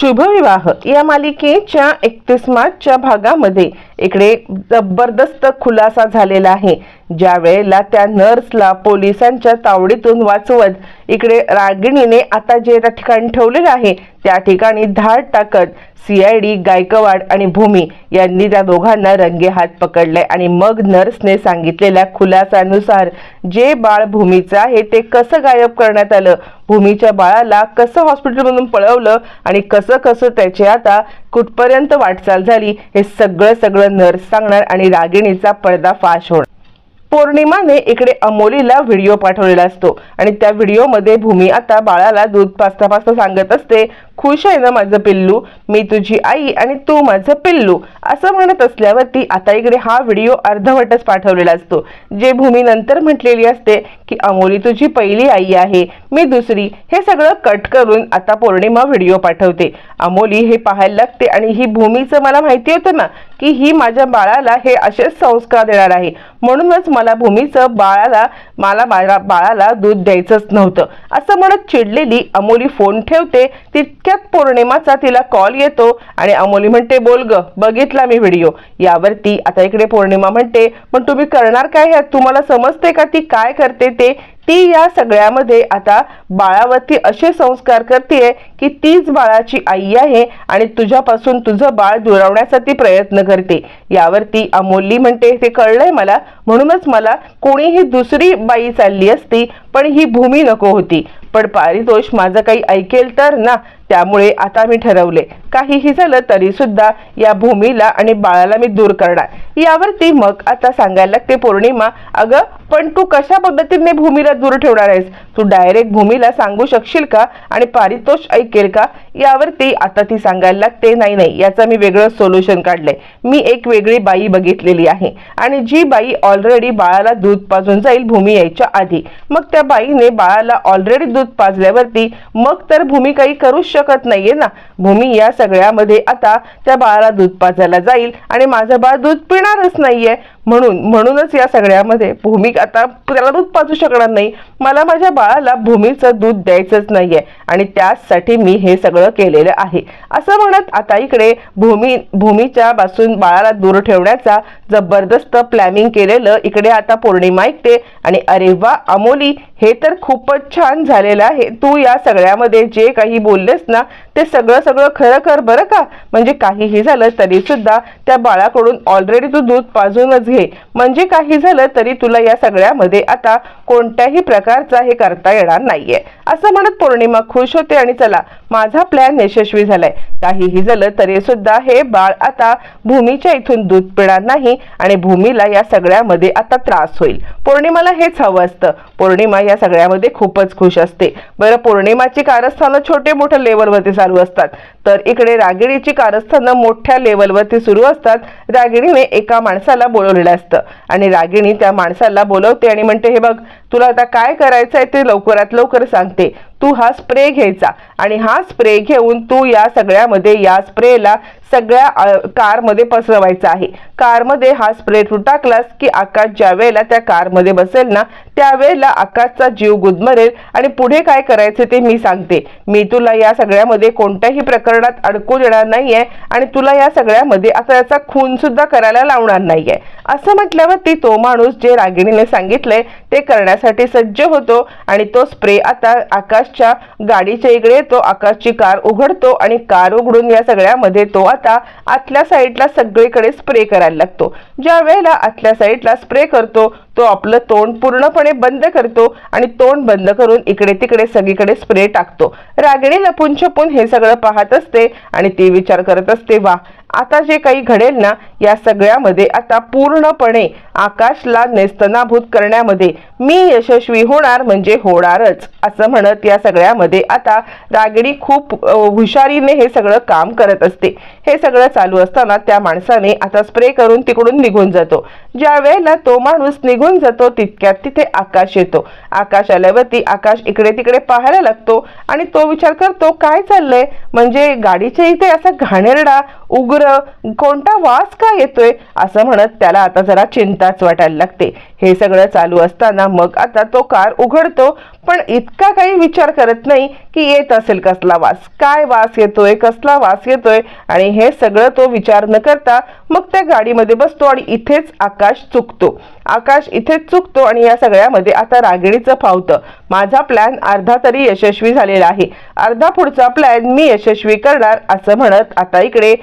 शुभविवाह या मालिकेच्या एकतीस मार्चच्या भागामध्ये. इकडे जबरदस्त खुलासा झालेला आहे. ज्या वेळेला त्या नर्सला पोलिसांच्या तावडीतून वाचवत इकडे रागिणीने आता जे त्या ठिकाणी ठेवलेलं आहे त्या ठिकाणी धाड टाकत सीआयडी गायकवाड आणि भूमी यांनी त्या दोघांना रंगे हात पकडले आणि मग नर्सने सांगितलेल्या खुलासानुसार जे बाळ भूमीचं आहे ते कसं गायब करण्यात आलं भूमीच्या बाळाला कसं हॉस्पिटलमधून पळवलं आणि कसं कसं त्याची आता कुठपर्यंत वाटचाल झाली हे सगळं सगळं नर्स सांगणार आणि रागिणीचा पर्दाफाश होणार. पौर्णिमाने इकडे अमोलीला व्हिडिओ पाठवलेला असतो आणि त्या व्हिडिओमध्ये भूमी आता बाळाला दूध पाचता पाचता सांगत असते खुश आहे ना माझं पिल्लू? मी तुझी आई आणि तू माझं पिल्लू. असं म्हणत असल्यावरती आता इकडे हा व्हिडिओ अर्धवटच पाठवलेला असतो. जे भूमी नंतर म्हटलेली असते की अमोली तुझी पहिली आई आहे. मी दुसरी. हे सगळं कट करून आता पौर्णिमा व्हिडिओ पाठवते. अमोली हे पाहायला लागते आणि ही भूमीचं मला माहिती होतं ना की ही माझ्या बाळाला हे असेच संस्कार देणार आहे. म्हणूनच मला भूमीचं बाळाला मला माझ्या बाळाला दूध द्यायचंच नव्हतं. असं म्हणत चिडलेली अमोली फोन ठेवते इतक्यात पौर्णिमाचा तिला कॉल येतो आणि अमोली म्हणते बोल ग बघितला मी व्हिडिओ यावरती आता इकडे पौर्णिमा म्हणते पण तुम्ही करणार काय ह्यात? तुम्हाला समजते का ती काय करते ते? ती या सगळ्यामध्ये आता बाळावरती असे संस्कार करते की तीच बाळाची आई आहे आणि तुझ्यापासून तुझं बाळ दुरावण्याचा ती प्रयत्न करते. यावरती अमोली म्हणते ते कळलंय मला? म्हणूनच मला कोणीही दुसरी बाई चालली असती पण ही भूमी नको होती. पण पारितोष माझं काही ऐकेल तर ना त्यामुळे आता मी ठरवले. काहीही झालं तरी सुद्धा या भूमीला आणि बाळाला मी दूर करणार. यावरती मग आता सांगायला लागते पौर्णिमा अगं पण तू कशा पद्धतीने भूमीला दूर ठेवणार आहेस? तू डायरेक्ट भूमीला सांगू शकशील का? आणि पारितोष ऐकेल का? यावरती आता ती सांगायला लागते नाही नाही याचं मी वेगळं सोल्युशन काढलंय. मी एक वेगळी बाई बघितलेली आहे. आणि जी बाई ऑलरेडी बाळाला दूध पाजून जाईल भूमी यायच्या आधी. मग त्या बाईने बाळाला ऑलरेडी दूध पाजल्यावरती मग तर भूमी काही करूच शकत नाहीये ना. भूमी या सगळ्यामध्ये आता त्या बाळाला दूध पाजायला जाईल आणि माझं बाळ दूध पिणारच नाहीये. म्हणून म्हणूनच या सगळ्यामध्ये भूमी आता त्याला दूध पाजू शकणार नाही. मला माझ्या बाळाला भूमीचं दूध द्यायचंच नाही आहे आणि त्याचसाठी मी हे सगळं केलेलं आहे. असं म्हणत आता इकडे भूमी भूमीच्या पासून बाळाला दूर ठेवण्याचा जबरदस्त प्लॅनिंग केलेलं इकडे आता पौर्णिमा ऐकते आणि अरे वा अमोली हे तर खूपच छान झालेलं आहे. तू या सगळ्यामध्ये जे काही बोललेस ना ते सगळं सगळं खरं कर बरं का? म्हणजे काहीही झालं तरी सुद्धा त्या बाळाकडून ऑलरेडी तू दूध पाजूनच घे. म्हणजे काही झालं तरी तुला या सगळ्यामध्ये आता कोणत्याही प्रकारचा हे करता येणार नाहीये. असं म्हणत पौर्णिमा खुश होते आणि चला माझा प्लॅन यशस्वी झालाय. काहीही झालं तरी सुद्धा हे बाळ आता भूमीच्या इथून दूध पिणार नाही आणि भूमीला या सगळ्यामध्ये आता त्रास होईल. पौर्णिमाला हेच हवं असतं. पौर्णिमा या सगळ्यामध्ये खूपच खुश असते. बरं पौर्णिमाची कारस्थानं छोटे मोठ्या लेवलवरती चालू असतात. तर इकडे रागिणीची कारस्थानं मोठ्या लेवलवरती सुरू असतात. रागिणीने एका माणसाला बोलवलेलं असतं. आणि रागिणी त्या माणसाला बोलवते आणि म्हणते हे बघ तुला आता काय करायचं आहे ते लवकरात लवकर सांगते. तू हा स्प्रे घ्यायचा. आणि हा स्प्रे घेऊन तू या सगळ्यामध्ये या स्प्रेला सगळ्या कारमध्ये पसरवायचा आहे. कारमध्ये हा स्प्रे तू टाकलास की आकाश ज्या वेळेला त्या कारमध्ये बसेल ना त्यावेळेला आकाशचा जीव गुदमरेल आणि पुढे काय करायचे ते मी सांगते. मी तुला या सगळ्यामध्ये कोणत्याही प्रकरणात अडकू देणार नाहीये आणि तुला या सगळ्यामध्ये आता याचा खून सुद्धा करायला लावणार नाहीये. असं म्हटल्यावरती तो माणूस जे रागिणीने सांगितलंय ते करण्यासाठी सज्ज होतो आणि तो स्प्रे आता आकाशच्या गाडीच्या इकडे येतो. आकाशची कार उघडतो आणि कार उघडून या सगळ्यामध्ये तो आता आतल्या साईडला सगळीकडे स्प्रे करायला लागतो. ज्या वेळेला आतल्या साईडला स्प्रे करतो तो आपलं तोंड पूर्णपणे बंद करतो आणि तोंड बंद करून इकडे तिकडे सगळीकडे स्प्रे टाकतो. रागिणी लपून छपून हे सगळं पाहत असते आणि ती विचार करत असते वा आता जे काही घडेल ना या सगळ्यामध्ये आता पूर्णपणे आकाशला नेस्तनाभूत करण्यामध्ये मी यशस्वी होणार म्हणजे होणारच असं म्हणत या सगळ्यामध्ये आता रागिणी खूप हुशारीने हे सगळं काम करत असते. हे सगळं चालू असताना त्या माणसाने आता स्प्रे करून तिकडून निघून जातो. ज्या वेळेला तो माणूस निघून जातो तितक्यात तिथे आकाश येतो. आकाश आल्यावरती आकाश इकडे तिकडे पाहायला लागतो आणि तो विचार करतो काय चाललंय? म्हणजे गाडीच्या इथे असा घाणेरडा उग्र कोणता वास का येतोय? असं म्हणत त्याला आता जरा चिंताच वाटायला लागते. हे सगळं चालू असताना मग आता तो कार उघडतो पण इतका काही विचार करत नाही की येत असेल कसला वास. काय वास येतोय कसला वास येतोय? आणि हे सगळं तो विचार न करता मग त्या गाडीमध्ये बसतो आणि इथेच आकाश चुकतो. आकाश इथेच चुकतो आणि या सगळ्यामध्ये आता रागिणीचं फावतं. माझा प्लॅन अर्धा तरी यशस्वी झालेला आहे. अर्धा पुढचा प्लॅन मी यशस्वी करणार असं म्हणत आता इकडे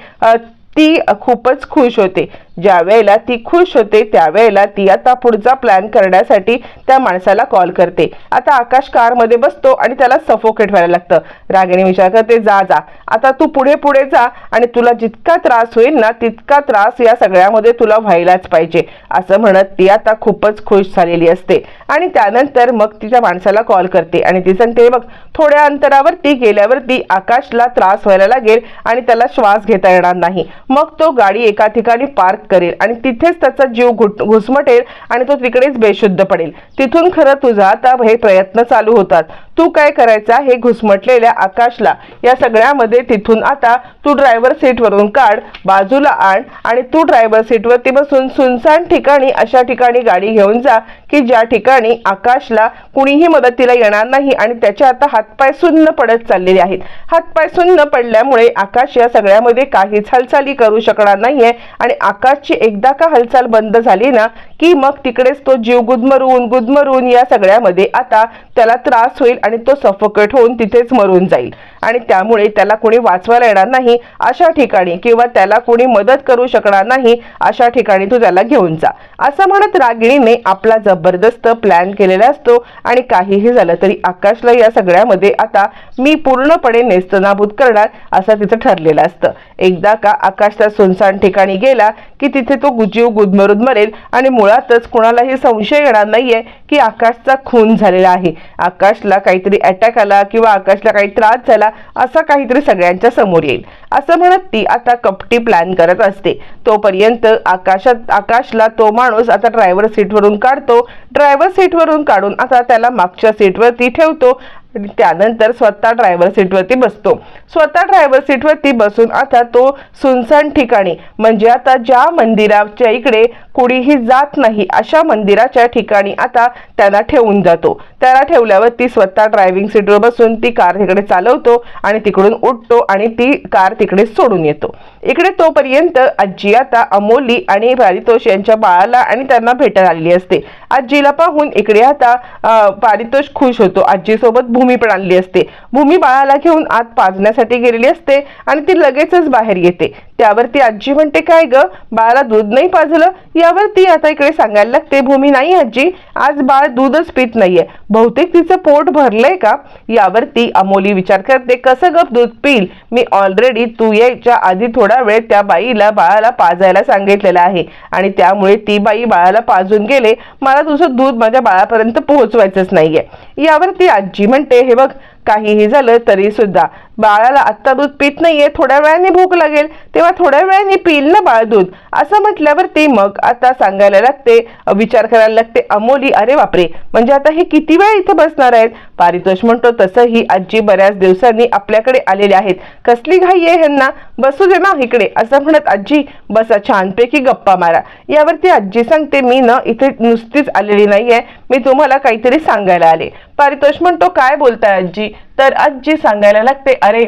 ती खूपच खुश होते. ज्या वेळेला ती खुश होते त्यावेळेला ती आता पुढचा प्लॅन करण्यासाठी त्या माणसाला कॉल करते. आता आकाश कारमध्ये बसतो आणि त्याला सफोकेट व्हायला लागतं. रागिणी विचार करते जा जा. आता तू पुढे पुढे जा आणि तुला जितका त्रास होईल ना तितका त्रास या सगळ्यामध्ये तुला व्हायलाच पाहिजे. असं म्हणत ती आता खूपच खुश झालेली असते. आणि त्यानंतर मग तिच्या माणसाला कॉल करते आणि ती सांगते बघ थोड्या अंतरावरती गेल्यावरती आकाशला त्रास व्हायला लागेल आणि त्याला श्वास घेता येणार नाही. मग तो गाडी एका ठिकाणी पार्क करेल आणि तिथेच त्याचा जीव घुट घुसमटेल आणि तो तिकडेच बेशुद्ध पडेल. तिथून खरं तुझा आता हे प्रयत्न चालू होतात. तू काय करायचा हे घुसमटलेल्या आकाशला. या सगळ्यामध्ये तिथून आता तू ड्रायव्हर सीटवरून काढ बाजूला आण आणि तू ड्रायव्हर सीटवरती बसून सुनसान ठिकाणी अशा ठिकाणी गाडी घेऊन जा की ज्या ठिकाणी आकाशला कुणीही मदतीला येणार नाही आणि त्याचे आता हातपाय सुन्न पडत चाललेले आहेत. हातपाय सुन्न पडल्यामुळे आकाश या सगळ्यामध्ये काहीच हालचाली करू शकणार नाहीये आणि आकाशची एकदा का हालचाल बंद झाली ना की मग तिकडेच तो जीव गुदमरून गुदमरून या सगळ्यामध्ये आता त्याला त्रास होईल आणि तो सफोकेट होऊन तिथेच मरून जाईल. आणि त्यामुळे त्याला कोणी वाचवायला येणार नाही अशा ठिकाणी किंवा त्याला कोणी मदत करू शकणार नाही अशा ठिकाणी तू त्याला घेऊन जा. असं म्हणत रागिणीने आपला जबरदस्त प्लॅन केलेला असतो आणि काहीही झालं तरी आकाशला या सगळ्यामध्ये आता मी पूर्णपणे नेस्तनाभूत करणार असं तिचं ठरलेलं असतं. एकदा का आकाश त्या सुनसान ठिकाणी गेला की तिथे तो गुजीव गुदमरून मरेल आणि मुळातच कुणालाही संशय येणार नाहीये की आकाशचा खून झालेला आहे. आकाशला काहीतरी अटॅक आला किंवा आकाशला काही त्रास झाला असा काहीतरी सगळ्यांच्या समोर येईल. असं म्हणत ती आता कपटी प्लॅन करत असते. तोपर्यंत आकाशात आकाशला तो माणूस आता ड्रायव्हर सीटवरून काढतो. ड्रायव्हर सीटवरून काढून आता त्याला मागच्या सीटवरती ठेवतो. त्यानंतर स्वतः ड्रायव्हर सीटवरती बसतो. स्वतः ड्रायव्हर सीटवरती बसून आता तो सुनसान ठिकाणी म्हणजे आता ज्या मंदिराच्या इकडे कुणीही जात नाही अशा मंदिराच्या ठिकाणी आता त्याला ठेवून जातो. त्याला ठेवल्यावर ती स्वतः ड्रायव्हिंग सीटवर बसून ती कार तिकडे चालवतो आणि तिकडून उठतो आणि ती कार तिकडे सोडून येतो. इकडे तोपर्यंत आजी आता अमोली आणि पारितोष यांच्या बाळाला आणि त्यांना भेटायला आलेली असते. आजीला पाहून इकडे आता पारितोष खुश होतो. आजीसोबत भूमी पण आणली असते. भूमी बाळाला घेऊन आत पाजण्यासाठी गेलेली असते आणि ती लगेचच बाहेर येते. त्यावर ती आजी म्हणते काय ग? बाळाला दूध नाही पाजलं? यावर ती आता इकडे सांगायला लागते भूमी नाही आजी. आज बाळ दूधच पित नाहीये. बहुतेक तिचं पोट भरलंय का? यावर ती अमोली विचार करते कसं गप दूध पिल मी ऑलरेडी तू यायच्या आधी थोडा वेळ त्या बाईला बाळाला पाजायला सांगितलेलं आहे. आणि त्यामुळे ती बाई बाळाला पाजून गेले. मला तुझं दूध माझ्या बाळापर्यंत पोहोचवायचंच नाहीये. यावर ती आजी म्हणते हे बघ काहीही झालं तरी सुद्धा बाळाला आत्ता दूध पित नाहीये थोड्या वेळाने भूक लागेल तेव्हा थोड्या वेळाने पिईल ना बाळ दूध. असं म्हटल्यावर ती मग आता सांगायला लागते विचार करायला लागते अमोली अरे बापरे म्हणजे आता हे किती वेळ इथं बसणार आहेत? पारितोष म्हणतो तसंही आजी बऱ्याच दिवसांनी आपल्याकडे आलेले आहेत. कसली घाई आहे ह्यांना? बसू दे ना इकडे असं म्हणत आजी बसा छानपैकी गप्पा मारा. यावरती आजी सांगते मी ना इथे नुसतीच आलेली नाहीये मी तुम्हाला काहीतरी सांगायला आले. पारितोष म्हणतो काय बोलताय आजी? तर आजी सांगायला लागते अरे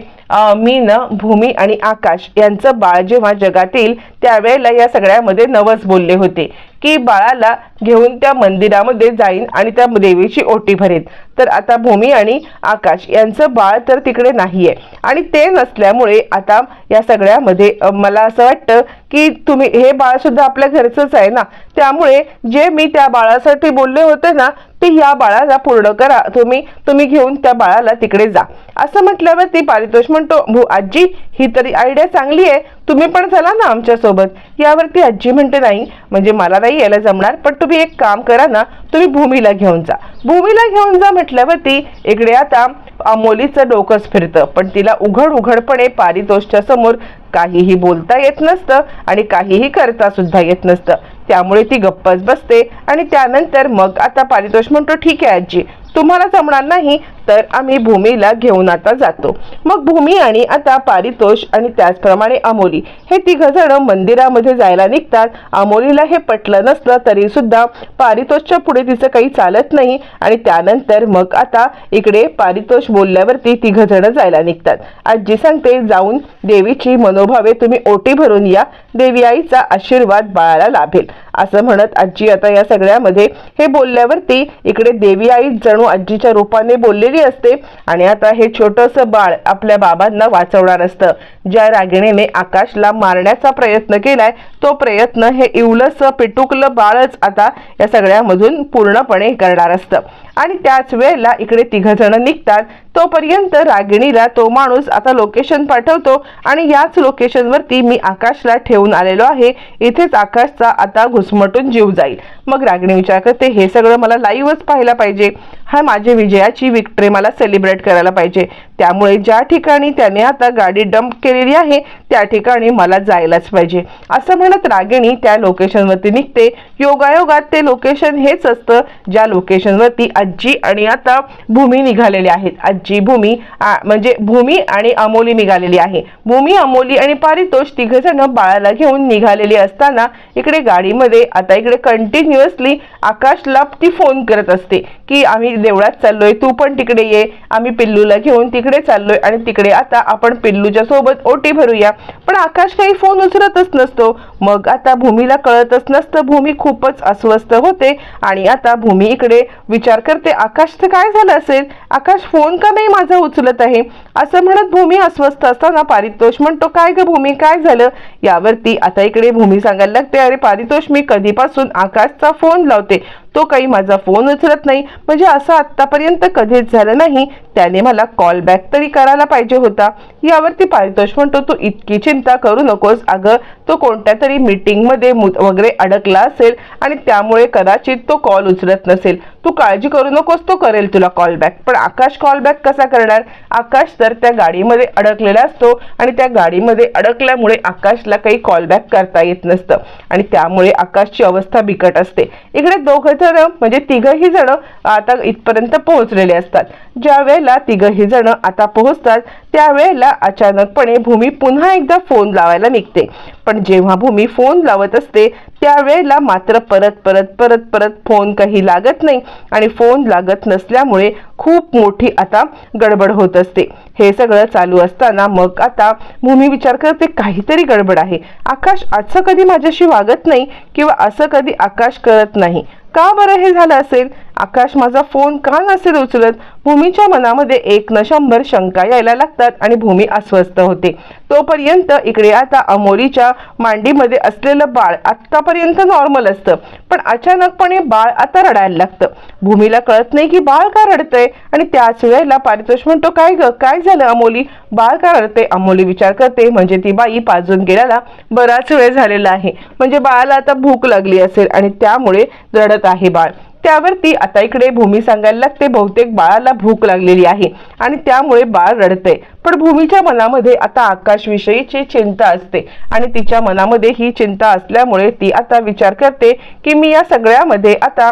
मीन मी भूमी आणि आकाश यांचं बाळ जेव्हा जगातील त्यावेळेला या सगळ्यामध्ये नवस बोलले होते की बाळाला घेऊन त्या मंदिरामध्ये जाईन आणि त्या देवीची ओटी भरेन. तर आता भूमी आणि आकाश यांचं बाळ तर तिकडे नाही आहे आणि ते नसल्यामुळे आता या सगळ्यामध्ये मला असं वाटतं की तुम्ही हे बाळसुद्धा आपल्या घरचंच आहे ना? त्यामुळे जे मी त्या बाळासाठी बोलले होते ना ते या बाळाला पूर्ण करा. तुम्ही तुम्ही घेऊन त्या बाळाला तिकडे जा. असं म्हटल्यावर ती पारितोष म्हणतो भू आजी ही तरी आयडिया चांगली आहे. तुम्ही पण चला ना आमच्यासोबत यावरती आजी म्हणते नाही म्हणजे मला नाही यायला जमणार पण तुम्ही एक काम करा ना तुम्ही भूमीला घेऊन जा. भूमीला घेऊन जा म्हटल्यावरती इकडे आता अमोलीचं डोकंच फिरतं पण तिला उघड उघडपणे पारितोषच्या समोर काहीही बोलता येत नसतं आणि काहीही करता सुद्धा येत नसतं. त्यामुळे ती गप्पच बसते आणि त्यानंतर मग आता पारितोष म्हणतो ठीक आहे आजी तुम्हाला जमणार नाही तर आम्ही भूमीला घेऊन आता जातो. मग भूमी आणि आता पारितोष आणि त्याचप्रमाणे अमोली हे तिघ जण मंदिरामध्ये जायला निघतात. अमोलीला हे पटलं नसलं तरी सुद्धा पारितोषच्या पुढे तिचं काही चालत नाही आणि त्यानंतर मग आता इकडे पारितोष बोलल्यावरती तिघ जण जायला निघतात. आजी सांगते जाऊन देवीची मनोभावे तुम्ही ओटी भरून या. देवी आईचा आशीर्वाद बाळाला लाभेल. असं म्हणत आजी आता या सगळ्यामध्ये हे बोलल्यावरती इकडे देवी आई जण जणू आजीच्या रूपाने बोललेली असते आणि आता हे छोटंसं बाळ आपल्या बाबांना वाचवणार असतं. ज्या रागिणीने आकाशला मारण्याचा प्रयत्न केलाय तो प्रयत्न हे इवलस पिटुकलं बाळच आता या सगळ्यामधून पूर्णपणे करणार असतं. आणि त्याच वेळेला इकडे तिघ जण निघतात. तोपर्यंत रागिणीला तो माणूस आता लोकेशन पाठवतो आणि याच लोकेशनवरती मी आकाशला ठेवून आलेलो आहे. इथेच आकाशचा आता घुसमटून जीव जाईल. मग रागिणी विचार करते हे सगळं मला लाईव्हच पाहायला पाहिजे. हा माझी विजयाची विक्ट्री मला सेलिब्रेट करायला पाहिजे. त्यामुळे ज्या ठिकाणी त्याने आता गाडी डंप केलेली आहे त्या ठिकाणी मला जायलाच पाहिजे. असं म्हणत रागिणी त्या लोकेशनवरती निघते. योगायोगात ते लोकेशन हेच असतं ज्या लोकेशनवरती आजी आणि आता भूमी निघालेली आहेत. आजी भूमी आ, म्हणजे भूमी आणि अमोली निघालेली आहे. भूमी अमोली आणि पारितोष तिघ जण बाळाला घेऊन निघालेली असताना इकडे गाडीमध्ये आता इकडे कंटिन्युअसली आकाशला ती फोन करत असते की आम्ही देवळात चाललोय तू पण तिकडे ये. आम्ही पिल्लूला घेऊन तिकडे चाललोय आणि तिकडे आता आपण पिल्लूच्या सोबत ओटी भरूया. पण आकाश काही फोन उचलतच नसतो. मग आता भूमीला कळतच नसतं. भूमी खूपच अस्वस्थ होते. आणि आता भूमी इकडे विचार करते आकाशचं काय झालं असेल? आकाश फोन का नाही माझा उचलत आहे? असं म्हणत भूमी अस्वस्थ असताना पारितोष म्हणतो काय ग भूमी काय झालं? यावरती आता इकडे भूमी सांगायला लागते अरे पारितोष मी कधीपासून आकाशचा फोन लावते? तो काही माझा फोन उचलत नाही. म्हणजे असं आत्तापर्यंत कधीच झालं नाही. त्याने मला कॉल बॅक तरी करायला पाहिजे होता. यावरती पारितोष म्हणतो तू इतकी चिंता करू नकोस. अगं तो कोणत्या तरी मीटिंगमध्ये वगैरे अडकला असेल आणि त्यामुळे कदाचित तो कॉल उचलत नसेल. तू काळजी करू नकोस तो करेल तुला कॉल बॅक पण आकाश कॉल बॅक कसा करणार? आकाश तर त्या गाडीमध्ये अडकलेला असतो आणि त्या गाडीमध्ये अडकल्यामुळे आकाशला काही कॉल बॅक करता येत नसतं. आणि त्यामुळे आकाशची अवस्था बिकट असते. इकडे दोघं जण म्हणजे तिघही जण आता इथपर्यंत पोहोचलेले असतात. ज्या वेळेला तिघही जण आता पोहोचतात त्यावेळेला अचानकपणे भूमी पुन्हा एकदा फोन लावायला निघते. पण जेव्हा भूमी फोन लावत असते त्यावेळेला मात्र परत परत परत परत फोन काही लागत नाही. आणि फोन लागत नसल्यामुळे खूप मोठी आता गडबड होत असते. हे सगळं चालू असताना मग आता भूमी विचार करते काहीतरी गडबड आहे. आकाश असं कधी माझ्याशी वागत नाही किंवा असं कधी आकाश करत नाही. का बरं हे झालं असेल? आकाश माझा फोन का नसेल उचलत? भूमीच्या मनामध्ये एक न शंभर शंका यायला लागतात आणि भूमी अस्वस्थ होते. तोपर्यंत इकडे आता अमोलीच्या मांडीमध्ये असलेलं बाळ आत्तापर्यंत नॉर्मल असतं. पण अचानकपणे बाळ आता रडायला लागतं. भूमीला कळत नाही की बाळ का रडतंय? आणि त्याच वेळेला पारितोष म्हणतो काय ग? काय झालं अमोली? बाळ का रडते अमोली विचार करते. म्हणजे ती बाई पाजून गेल्याला बराच वेळ झालेला आहे. म्हणजे बाळाला आता भूक लागली असेल आणि त्यामुळे रडत आहे बाळ. त्यावरती आता इकडे भूमी सांगायला लागते. बहुतेक बाळाला भूक लागलेली आहे आणि त्यामुळे बाळ रडते पण भूमीच्या मनामध्ये आता आकाशविषयीची चिंता असते आणि तिच्या मनामध्ये ही चिंता असल्यामुळे ती आता विचार करते की मी या सगळ्यामध्ये आता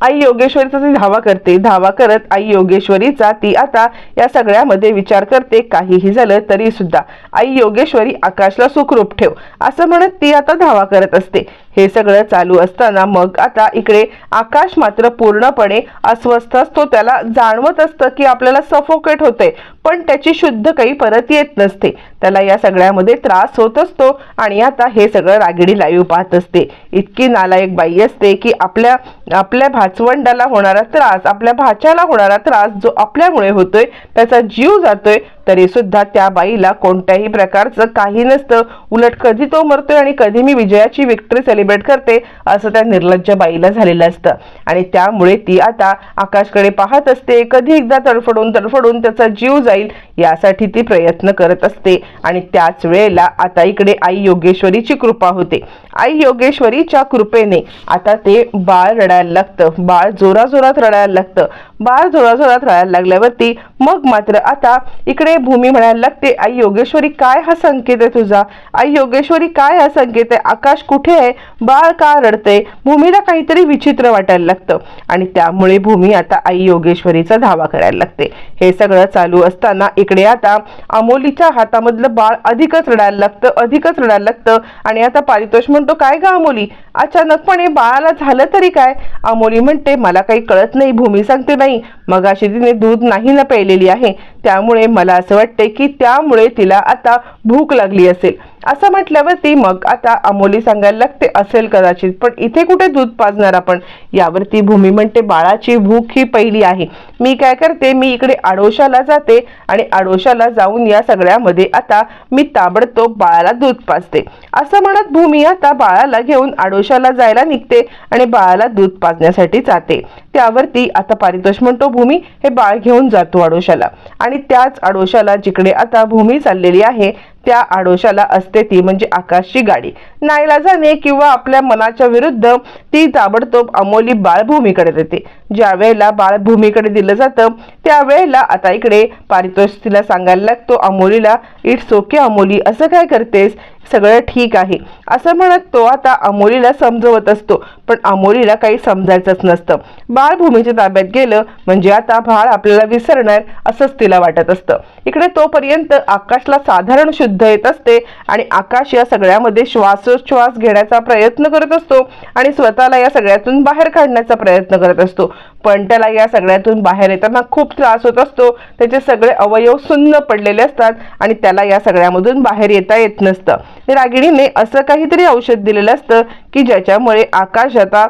आई योगेश्वरीचा ती धावा करते. धावा करत आई योगेश्वरीचा ती आता या सगळ्यामध्ये विचार करते. काहीही झालं तरी सुद्धा. आई योगेश्वरी आकाशला सुखरूप ठेव. असं म्हणत ती आता धावा करत असते. हे सगळं चालू असताना मग आता इकडे आकाश मात्र पूर्णपणे अस्वस्थ असतो. त्याला जाणवत असतं की आपल्याला सफोकेट होते पण त्याची शुद्ध काही परत येत नसते. त्याला या सगळ्यामध्ये त्रास होत असतो आणि आता हे सगळं रागिडी लाईव्ह पाहत असते. इतकी नालायक बाई असते की आपल्या आपल्या भाचवंडाला होणारा त्रास आपल्या भाच्याला होणारा त्रास जो आपल्यामुळे होतोय त्याचा जीव जातोय तरी सुद्धा त्या बाईला कोणत्याही प्रकारचं काही नसतं. उलट कधी तो मरतोय आणि कधी मी विजयाची विक्ट्री सेलिब्रेट करते असं त्या निर्लज्ज बाईला झालेलं असतं. आणि त्यामुळे ती आता आकाशकडे पाहत असते. कधी एकदा तडफडून तडफडून त्याचा जीव जाईल यासाठी ती प्रयत्न करत असते. आणि त्याच वेळेला आता इकडे आई योगेश्वरीची कृपा होते. आई योगेश्वरीच्या कृपेने आता ते बाळ रडायला लागतं. बाळ जोराजोरात रडायला लागतं. बाळ जोराजोरात रडायला लागल्यावरती मग मात्र आता इकडे भूमी म्हणायला लागते आई योगेश्वरी काय हा संकेत आहे तुझा? आई योगेश्वरी काय हा संकेत आहे? आकाश कुठे आहे? बाळ का रडते भूमीला काहीतरी विचित्र वाटायला लागतं. आणि त्यामुळे भूमी आता आई योगेश्वरीचा धावा करायला लागते. हे सगळं चालू असताना इकडे आता अमोलीच्या हातामधलं बाळ अधिकच रडायला लागतं अधिकच रडायला लागतं. आणि आता पारितोष म्हणतो काय ग अमोली? अचानकपणे बाळाला झालं तरी काय? अमोली म्हणते मला काही कळत नाही भूमी सांगते नाही. मग अशी तिने दूध नाही ना प्यायलेली आहे. त्यामुळे मला असं वाटते की त्यामुळे तिला आता भूक लागली असेल. असं म्हटल्यावरती मग आता अमोली सांगायला लागते असेल कदाचित. पण इथे कुठे दूध पाजणार आपण? यावरती भूमी म्हणते बाळाची भूक ही पहिली आहे. मी काय करते? मी इकडे आडोशाला जाते आणि आडोशाला जाऊन या सगळ्यामध्ये आता मी ताबडतोब बाळाला दूध पाजते. असं म्हणत भूमी आता बाळाला घेऊन आडोशाला जायला निघते आणि बाळाला दूध पाजण्यासाठी जाते. त्यावरती आता पारितोष म्हणतो भूमी हे बाळ घेऊन जातो आडोशाला. आणि त्याच आडोशाला जिकडे आता भूमी चाललेली आहे त्या आडोशाला असते ती म्हणजे आकाशची गाडी. नाईलाजाने किंवा आपल्या मनाच्या विरुद्ध ती ताबडतोब अमोली बाळभूमीकडे देते. ज्या वेळेला बाळभूमीकडे दिलं जातं त्यावेळेला आता इकडे पारितोष तिला सांगायला लागतो अमोलीला इट्स ओके अमोली असं काय करतेस? सगळं ठीक आहे. असं म्हणत तो आता अमोलीला समजवत असतो. पण अमोलीला काही समजायचंच नसतं. बाळ भूमीच्या ताब्यात गेलं म्हणजे आता बाळ आपल्याला विसरणार असंच तिला वाटत असतं. इकडे तोपर्यंत आकाशला साधारण शुद्ध येत असते आणि आकाश या सगळ्यामध्ये श्वासोच्छ्वास घेण्याचा प्रयत्न करत असतो आणि स्वतःला या सगळ्यातून बाहेर काढण्याचा प्रयत्न करत असतो. पण त्याला या सगळ्यातून बाहेर येताना खूप त्रास होत असतो. त्याचे सगळे अवयव सुन्न पडलेले असतात आणि त्याला या सगळ्यामधून बाहेर येता येत नसतं. रागिणीने असं काहीतरी औषध दिलेलं असतं की ज्याच्यामुळे आकाश आता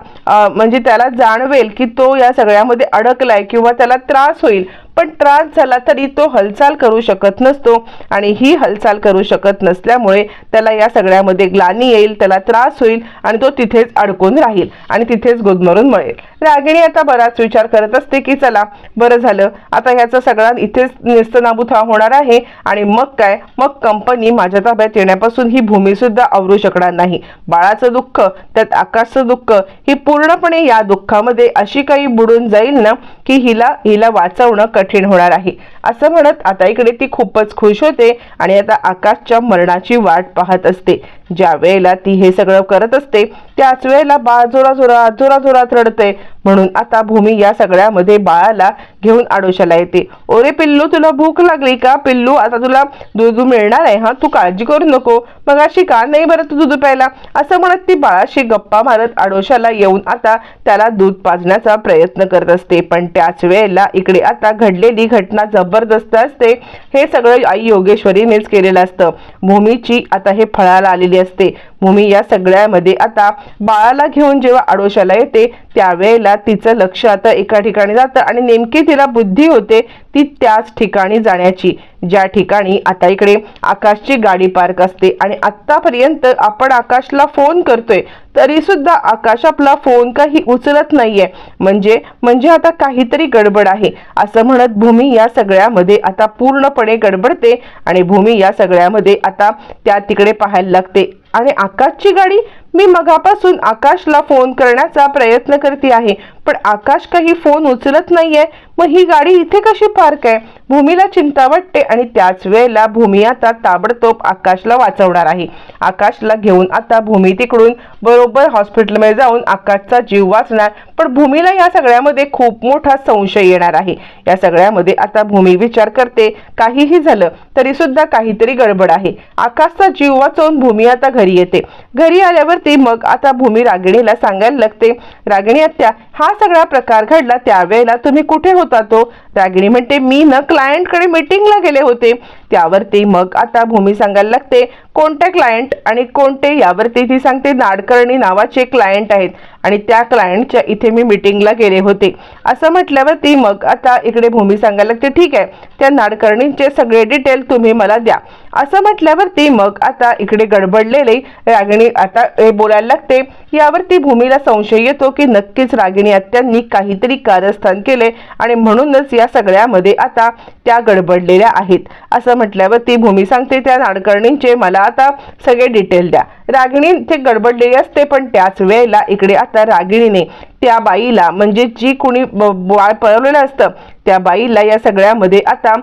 म्हणजे त्याला जाणवेल की तो या सगळ्यामध्ये अडकलाय किंवा त्याला त्रास होईल. पण त्रास झाला तरी तो हालचाल करू शकत नसतो आणि ही हालचाल करू शकत नसल्यामुळे त्याला या सगळ्यामध्ये ग्लानी येईल त्याला त्रास होईल आणि तो तिथेच अडकून राहील आणि तिथेच गुदमरून मळेल रागिणी आता बराच विचार करत असते की चला बरं झालं आता ह्याचा सगळा इथेच निस्तनाबूत होणार आहे आणि मग काय? मग कंपनी माझ्या ताब्यात येण्यापासून ही भूमी सुद्धा आवरू शकणार नाही. बाळाचं दुःख त्यात आकाशचं दुःख ही पूर्णपणे या दुःखामध्ये अशी काही बुडून जाईल ना की हिला हिला वाचवणं कठीण होणार आहे. असं म्हणत आता इकडे ती खूपच खुश होते आणि आता आकाशच्या मरणाची वाट पाहत असते. ज्या वेळेला ती हे सगळं करत असते त्याच वेळेला बाळ जोरा जोरा जोरा जोरात रडते म्हणून आता भूमी या सगळ्यामध्ये बाळाला घेऊन आडोशाला येते. ओरे पिल्लू तुला भूक लागली का? पिल्लू आता तुला दूध मिळणार आहे हा? तू काळजी करू नको. मग अशी का नाही बरं तू दूध प्यायला? असं म्हणत ती बाळाशी गप्पा मारत आडोशाला येऊन आता त्याला दूध पाजण्याचा प्रयत्न करत असते. पण त्याच वेळेला इकडे आता घडलेली घटना जबरदस्त असते. हे सगळं आई योगेश्वरीनेच केलेलं असतं. भूमीची आता हे फळाला आलेली असते. भूमी या सगळ्यामध्ये आता बाळाला घेऊन जेव्हा आडोशाला येते त्यावेळेला तिचं लक्ष आता एका ठिकाणी जातं आणि नेमकी तिला बुद्धी होते ती त्याच ठिकाणी जाण्याची. ज्या ठिकाणी आता इकडे आकाशची गाडी पार्क असते आणि आत्तापर्यंत आपण आकाशला फोन करतोय तरी सुद्धा आकाश आपला फोन काही उचलत नाहीये. म्हणजे म्हणजे आता काहीतरी गडबड आहे. असं म्हणत भूमी या सगळ्यामध्ये आता पूर्णपणे गडबडते आणि भूमी या सगळ्यामध्ये आता त्या तिकडे पाहायला लागते. आणि आकाशची गाडी मी मगापासून आकाशला फोन करण्याचा प्रयत्न करते आहे पण आकाश काही फोन उचलत नाहीये. मग ही गाडी इथे कशी पार्क आहे? भूमीला चिंता वाटते आणि त्याच वेळेला भूमी आता ताबडतोब आकाशला वाचवणार आहे. आकाशला घेऊन आता भूमी तिकडून बरोबर हॉस्पिटलमध्ये जाऊन आकाशचा जीव वाचणार. पण भूमीला या सगळ्यामध्ये खूप मोठा संशय येणार आहे. या सगळ्यामध्ये आता भूमी विचार करते काहीही झालं तरी सुद्धा काहीतरी गडबड आहे. आकाशचा जीव वाचवून भूमी आता घरी येते. घरी आल्यावरती मग आता भूमी रागिणीला सांगायला लागते रागिणी आत्या हा सगळा प्रकार घडला त्यावेळेला तुम्ही कुठे होता? तो. रागिणी म्हणते मी ना क्लायंटकडे मीटिंगला गेले होते. त्यावरती मग आता भूमी सांगायला लागते कोणते क्लायंट आणि कोणते यावरती? ती सांगते नाडकर्णी नावाचे क्लायंट आहेत आणि त्या क्लायंटच्या इथे मी मिटिंगला गेले होते. असं म्हटल्यावरती मग आता इकडे भूमी सांगायला लागते ठीक आहे त्या नाडकर्णींचे सगळे डिटेल तुम्ही मला द्या. असं म्हटल्यावरती मग आता इकडे गडबडलेले रागिणी आता बोलायला लागते. यावरती भूमीला संशय येतो की नक्कीच रागिणी आत्यांनी काहीतरी कारस्थान केले आणि म्हणूनच या सगळ्यामध्ये आता त्या गडबडलेल्या आहेत. असं म्हटल्यावर ती भूमी सांगते त्या नाडकर्णींचे मला आता सगळे डिटेल द्या. रागिणी ते गडबडलेली असते पण त्याच वेळेला इकडे आता रागिणीने त्या बाईला म्हणजे जी कुणी ब- बाळ पळवलेलं असतं त्या बाईला या सगळ्यामध्ये आता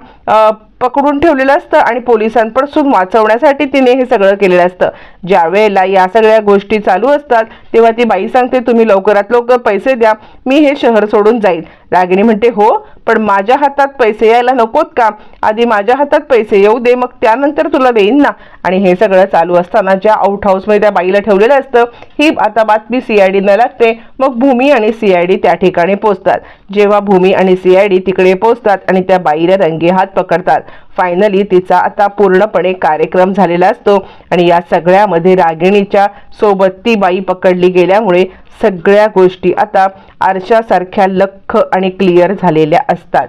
पकडून ठेवलेलं असतं आणि पोलिसांपासून वाचवण्यासाठी तिने हे सगळं केलेलं असतं. ज्या वेळेला या सगळ्या गोष्टी चालू असतात तेव्हा ती बाई सांगते तुम्ही लवकरात लवकर पैसे द्या मी हे शहर सोडून जाईल. रागिणी म्हणते हो पण माझ्या हातात पैसे यायला नकोत का? आधी माझ्या हातात पैसे येऊ दे मग त्यानंतर तुला देईन ना. आणि हे सगळं चालू असताना ज्या आउट हाऊसमध्ये त्या बाईला ठेवलेलं असतं ही आता बातमी सीआयडीनं लागते. मग भूमी आणि सीआयडी त्या ठिकाणी पोहोचतात जेव्हा भूमी आणि सीआयडी तिकडे पोहोचतात आणि त्या बाईला रंगेहात पकडतात. फायनली तिचा आता पूर्णपणे कार्यक्रम झालेला असतो आणि या सगळ्यामध्ये रागिणीच्या सोबत ती बाई पकडली गेल्यामुळे सगळ्या गोष्टी आता आरशासारख्या लख्ख आणि क्लिअर झालेल्या असतात.